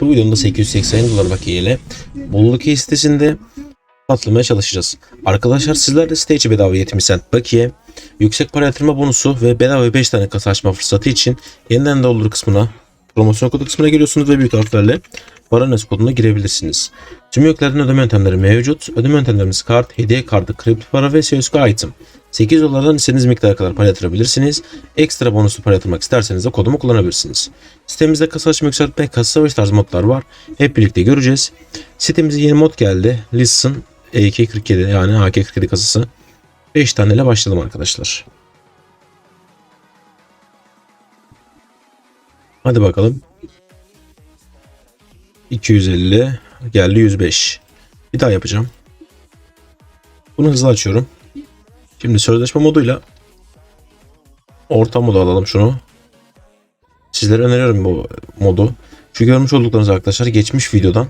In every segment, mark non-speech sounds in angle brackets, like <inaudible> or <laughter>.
Bu videomda 880 dolar bakiye ile Bolu Key sitesinde atlamaya çalışacağız. Arkadaşlar sizler de site içi bedava 70 cent bakiye, yüksek para yatırma bonusu ve bedava 5 tane kasa açma fırsatı için yeniden doldur kısmına promosyon kodu kısmına geliyorsunuz ve büyük harflerle Baranes koduna girebilirsiniz. Tüm yüklerden ödeme yöntemleri mevcut. Ödeme yöntemlerimiz kart, hediye kartı, kripto para ve CSGO item. 8 dolardan istediğiniz miktara kadar para yatırabilirsiniz. Ekstra bonuslu para yatırmak isterseniz de kodumu kullanabilirsiniz. Sitemizde kasa açma yükseltme, kasa savaş tarzı modlar var. Hep birlikte göreceğiz. Sitemize yeni mod geldi. Listen EK47 yani AK47 kasası. 5 taneyle başlayalım arkadaşlar. Hadi bakalım. 250 geldi 105. Bir daha yapacağım. Bunu hızlı açıyorum. Şimdi sözleşme moduyla orta modu alalım şunu. Sizlere öneriyorum bu modu. Şu görmüş olduklarınız arkadaşlar geçmiş videodan.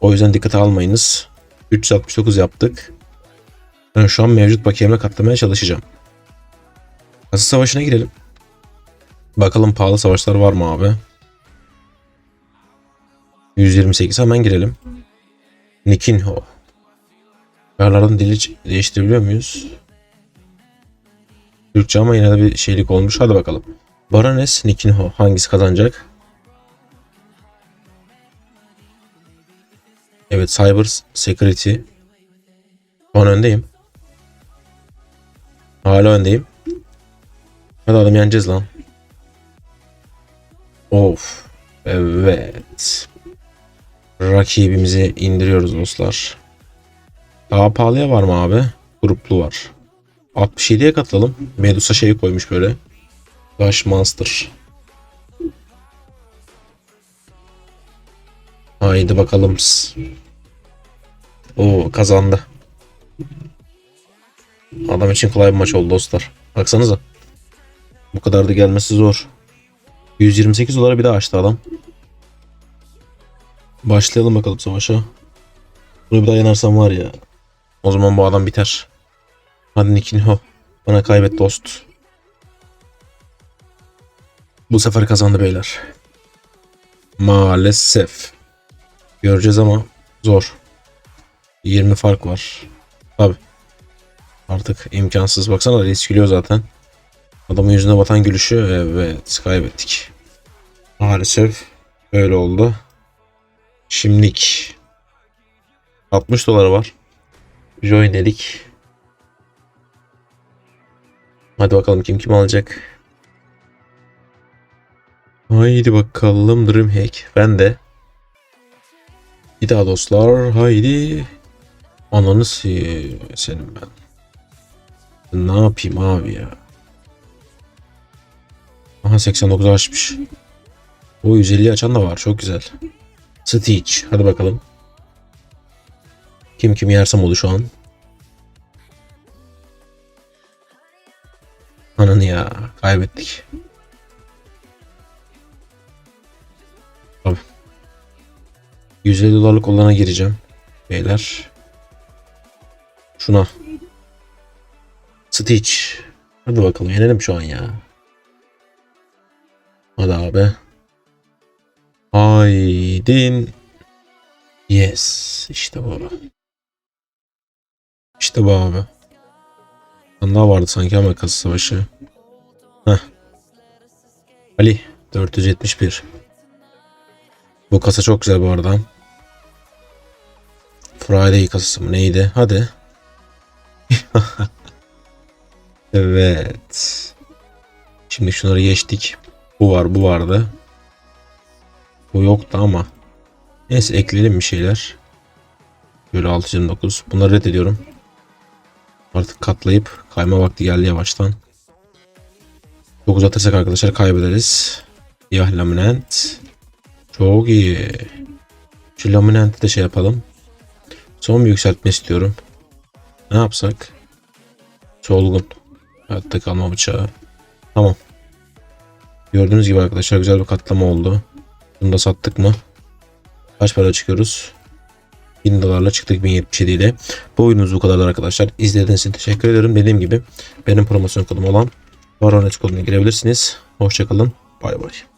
O yüzden dikkate almayınız. 369 yaptık. Ben şu an mevcut bakiyeme katlamaya çalışacağım. Kasa savaşına girelim. Bakalım pahalı savaşlar var mı abi? 128 hemen girelim. Nikinho. Ayarlardan dili değiştirebiliyor muyuz? Türkçe ama yine de bir şeylik olmuş. Hadi bakalım. Barones Nikinho hangisi kazanacak? Evet Cyber Security. Şu an öndeyim. Hala öndeyim. Hadi adam yeneceğiz lan. Of. Evet. Rakibimizi indiriyoruz dostlar. Daha pahalıya var mı abi? Gruplu var. 67'ye katılalım. Medusa şeyi koymuş böyle. Dash Monster. Haydi bakalım. O kazandı. Adam için kolay bir maç oldu dostlar. Baksanıza. Bu kadar da gelmesi zor. 128 dolara bir daha açtı adam. Başlayalım bakalım savaşa. Bunu bir daha yenersem var ya. O zaman bu adam biter. Hadi Nikinho. Bana kaybet dost. Bu sefer kazandı beyler. Maalesef. Göreceğiz ama zor. 20 fark var. Tabi. Artık imkansız. Baksana reis gülüyor zaten. Adamın yüzüne batan gülüşü. Evet kaybettik. Maalesef öyle oldu. Şimdilik 60 doları var. Join dedik. Hadi bakalım kim kim alacak. Haydi bakalım Dreamhack. Ben de. Bir daha dostlar. Haydi. Ananı senin ben. Ne yapayım abi ya. Aha 89 açmış. O 150 açan da var. Çok güzel. Stitch. Hadi bakalım. Kim kim yersem oldu şu an. Ananı ya. Kaybettik. Abi. 150 dolarlık olana gireceğim. Beyler. Şuna. Stitch. Hadi bakalım yenelim şu an ya. Hadi abi. Haydin. Yes. İşte bu. İşte bu abi. Daha vardı sanki ama kasa savaşı. Heh. Ali. 471. Bu kasa çok güzel bu arada. Friday kasası mı neydi? Hadi. <laughs> evet. Şimdi şunları geçtik. Bu var bu vardı. Bu yoktu ama. Neyse ekleyelim bir şeyler. Böyle 629. Bunları reddediyorum. Artık katlayıp kayma vakti geldi yavaştan. Çok uzatırsak arkadaşlar kaybederiz. Siyah laminant. Çok iyi. Şu laminantı da şey yapalım. Son bir yükseltme istiyorum. Ne yapsak? Solgun. Hayatta kalma bıçağı. Tamam. Gördüğünüz gibi arkadaşlar güzel bir katlama oldu. Bunu da sattık mı? Kaç para çıkıyoruz? 1000 dolarla çıktık 1077 ile. Bu oyunumuz bu kadar arkadaşlar. İzlediğiniz için teşekkür ederim. Dediğim gibi benim promosyon kodum olan Baronet koduna girebilirsiniz. Hoşçakalın. Bay bay.